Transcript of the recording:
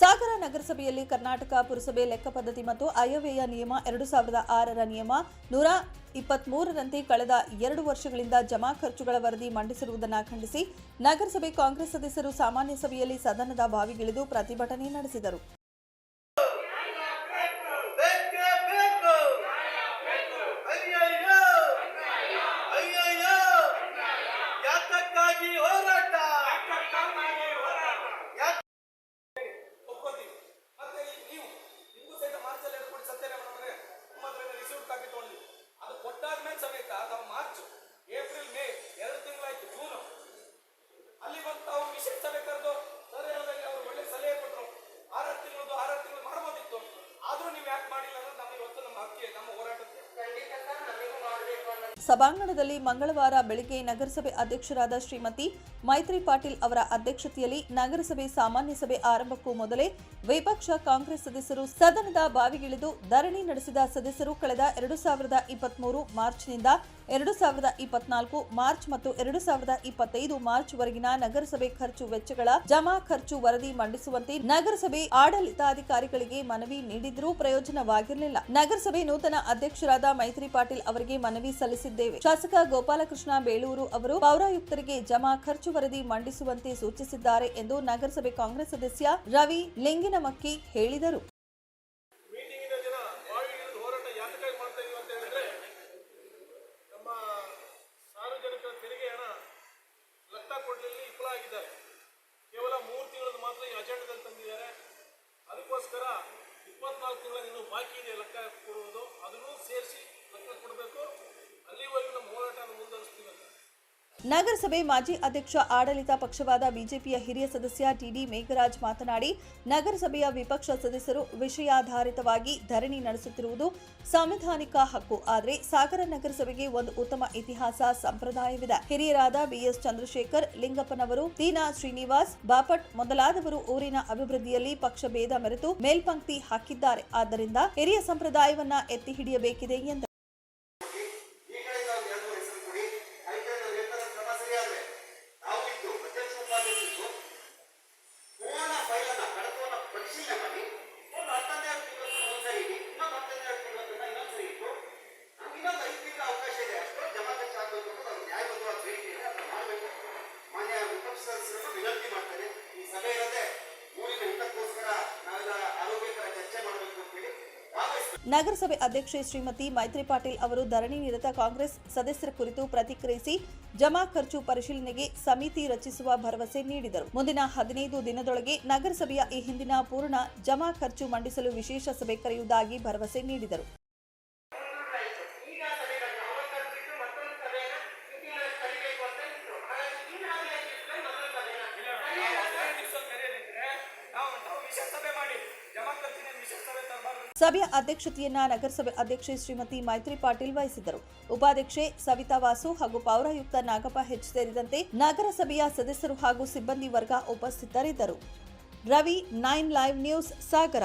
ಸಾಗರ ನಗರಸಭೆಯಲ್ಲಿ ಕರ್ನಾಟಕ ಪುರಸಭೆ ಲೆಕ್ಕ ಪದ್ಧತಿ ಮತ್ತು ಆಯವ್ಯಯ ನಿಯಮ ಎರಡು ಸಾವಿರದ ಆರರ ನಿಯಮ ನೂರ ಇಪ್ಪತ್ಮೂರರಂತೆ ಕಳೆದ ಎರಡು ವರ್ಷಗಳಿಂದ ಜಮಾ ಖರ್ಚುಗಳ ವರದಿ ಮಂಡಿಸಿರುವುದನ್ನು ಖಂಡಿಸಿ ನಗರಸಭೆ ಕಾಂಗ್ರೆಸ್ ಸದಸ್ಯರು ಸಾಮಾನ್ಯ ಸಭೆಯಲ್ಲಿ ಸದನದ ಬಾವಿಗಿಳಿದು ಪ್ರತಿಭಟನೆ ನಡೆಸಿದರು. ಕೊಟ್ಟಾದ್ಮೇಲೆ ಸಮೇತ ನಾವು ಮಾರ್ಚ್, ಏಪ್ರಿಲ್, ಮೇ ಎರಡು ತಿಂಗಳಾಯ್ತು, ಜೂನ್. ಅಲ್ಲಿ ಬಂದು ತಾವು ವಿಶೇಷ ಸಭೆ ಕರೆದು ಸರ್ ಹೇಳೋದಾಗಿ ಅವರು ಒಳ್ಳೆ ಸಲಹೆ ಕೊಟ್ಟರು ಆರಾರು ತಿಂಗಳದು ಆರಾರು ತಿಂಗಳು ಮಾಡ್ಬೋದಿತ್ತು. ಆದ್ರೂ ನೀವು ಯಾಕೆ ಮಾಡಿಲ್ಲ ಅಂದ್ರೆ ನಮ್ಮ ಇವತ್ತು ನಮ್ಮ ಹಕ್ಕಿ, ನಮ್ಮ ಹೋರಾಟಕ್ಕೆ. ಸಭಾಂಗಣದಲ್ಲಿ ಮಂಗಳವಾರ ಬೆಳಗ್ಗೆ ನಗರಸಭೆ ಅಧ್ಯಕ್ಷರಾದ ಶ್ರೀಮತಿ ಮೈತ್ರಿ ಪಾಟೀಲ್ ಅವರ ಅಧ್ಯಕ್ಷತೆಯಲ್ಲಿ ನಗರಸಭೆ ಸಾಮಾನ್ಯ ಸಭೆ ಆರಂಭಕ್ಕೂ ಮೊದಲೇ ವಿಪಕ್ಷ ಕಾಂಗ್ರೆಸ್ ಸದಸ್ಯರು ಸದನದ ಬಾವಿಗಿಳಿದು ಧರಣಿ ನಡೆಸಿದ ಸದಸ್ಯರು ಕಳೆದ ಎರಡು ಸಾವಿರದ ಇಪ್ಪತ್ಮೂರು ಮಾರ್ಚ್ನಿಂದ ಎರಡು ಸಾವಿರದ ಇಪ್ಪತ್ನಾಲ್ಕು ಮಾರ್ಚ್ ಮತ್ತು ಎರಡು ಸಾವಿರದ ಇಪ್ಪತ್ತೈದು ಮಾರ್ಚ್ ವರೆಗಿನ ನಗರಸಭೆ ಖರ್ಚು ವೆಚ್ಚಗಳ ಜಮಾ ಖರ್ಚು ವರದಿ ಮಂಡಿಸುವಂತೆ ನಗರಸಭೆ ಆಡಳಿತಾಧಿಕಾರಿಗಳಿಗೆ ಮನವಿ ನೀಡಿದ್ರೂ ಪ್ರಯೋಜನವಾಗಿರಲಿಲ್ಲ. ನಗರಸಭೆ ನೂತನ ಅಧ್ಯಕ್ಷರಾದ ಮೈತ್ರಿ ಪಾಟೀಲ್ ಅವರಿಗೆ ಮನವಿ ಸಲ್ಲಿಸಿದ್ದೇವೆ. ಶಾಸಕ ಗೋಪಾಲಕೃಷ್ಣ ಬೇಳೂರು ಅವರು ಪೌರಾಯುಕ್ತರಿಗೆ ಜಮಾ ಖರ್ಚು ವರದಿ ಮಂಡಿಸುವಂತೆ ಸೂಚಿಸಿದ್ದಾರೆ ಎಂದು ನಗರಸಭೆ ಕಾಂಗ್ರೆಸ್ ಸದಸ್ಯ ರವಿ ಲಿಂಗಿನಮಕ್ಕಿ ಹೇಳಿದರು. ಇಪ್ಪತ್ನಾಲ್ಕು ತಿಂಗಳ ಇನ್ನು ಬಾಕಿ ಇದೆ ಲೆಕ್ಕ ಕೊಡುವುದು ಅದನ್ನು ಸೇರಿಸಿ ನಗರಸಭೆ ಮಾಜಿ ಅಧ್ಯಕ್ಷ ಆಡಳಿತ ಪಕ್ಷವಾದ ಬಿಜೆಪಿಯ ಹಿರಿಯ ಸದಸ್ಯ ಟಿಡಿ ಮೇಘರಾಜ್ ಮಾತನಾಡಿ, ನಗರಸಭೆಯ ವಿಪಕ್ಷ ಸದಸ್ಯರು ವಿಷಯಾಧಾರಿತವಾಗಿ ಧರಣಿ ನಡೆಸುತ್ತಿರುವುದು ಸಾಂವಿಧಾನಿಕ ಹಕ್ಕು. ಆದರೆ ಸಾಗರ ನಗರಸಭೆಗೆ ಒಂದು ಉತ್ತಮ ಇತಿಹಾಸ ಸಂಪ್ರದಾಯವಿದೆ. ಹಿರಿಯರಾದ ಬಿಎಸ್ ಚಂದ್ರಶೇಖರ್, ಲಿಂಗಪ್ಪನವರು, ತೀನಾ ಶ್ರೀನಿವಾಸ್, ಬಾಪಟ್ ಮೊದಲಾದವರು ಊರಿನ ಅಭಿವೃದ್ಧಿಯಲ್ಲಿ ಪಕ್ಷ ಭೇದ ಮೆರೆತು ಮೇಲ್ಪಂಕ್ತಿ ಹಾಕಿದ್ದಾರೆ. ಆದ್ದರಿಂದ ಹಿರಿಯ ಸಂಪ್ರದಾಯವನ್ನ ಎತ್ತಿ ಹಿಡಿಯಬೇಕಿದೆ ಎಂದರು. ನಗರಸಭೆ ಅಧ್ಯಕ್ಷೆ ಶ್ರೀಮತಿ ಮೈತ್ರಿ ಪಾಟೀಲ್ ಅವರು ಧರಣಿ ನಿರತ ಕಾಂಗ್ರೆಸ್ ಸದಸ್ಯರ ಕುರಿತು ಪ್ರತಿಕ್ರಿಯಿಸಿ, ಜಮಾ ಖರ್ಚು ಪರಿಶೀಲನೆಗೆ ಸಮಿತಿ ರಚಿಸುವ ಭರವಸೆ ನೀಡಿದರು. ಮುಂದಿನ ಹದಿನೈದು ದಿನದೊಳಗೆ ನಗರಸಭೆಯ ಈ ಹಿಂದಿನ ಪೂರ್ಣ ಜಮಾ ಖರ್ಚು ಮಂಡಿಸಲು ವಿಶೇಷ ಸಭೆ ಕರೆಯುವುದಾಗಿ ಭರವಸೆ ನೀಡಿದರು. ಸಭೆಯ ಅಧ್ಯಕ್ಷತೆಯನ್ನ ನಗರಸಭೆ ಅಧ್ಯಕ್ಷೆ ಶ್ರೀಮತಿ ಮೈತ್ರಿ ಪಾಟೀಲ್ ವಹಿಸಿದ್ದರು. ಉಪಾಧ್ಯಕ್ಷೆ ಸವಿತಾ ವಾಸು ಹಾಗೂ ಪೌರಾಯುಕ್ತ ನಾಗಪ್ಪ ಹೆಚ್ ಸೇರಿದಂತೆ ನಗರಸಭೆಯ ಸದಸ್ಯರು ಹಾಗೂ ಸಿಬ್ಬಂದಿ ವರ್ಗ ಉಪಸ್ಥಿತರಿದ್ದರು. Ravi, nine live news, Sagara.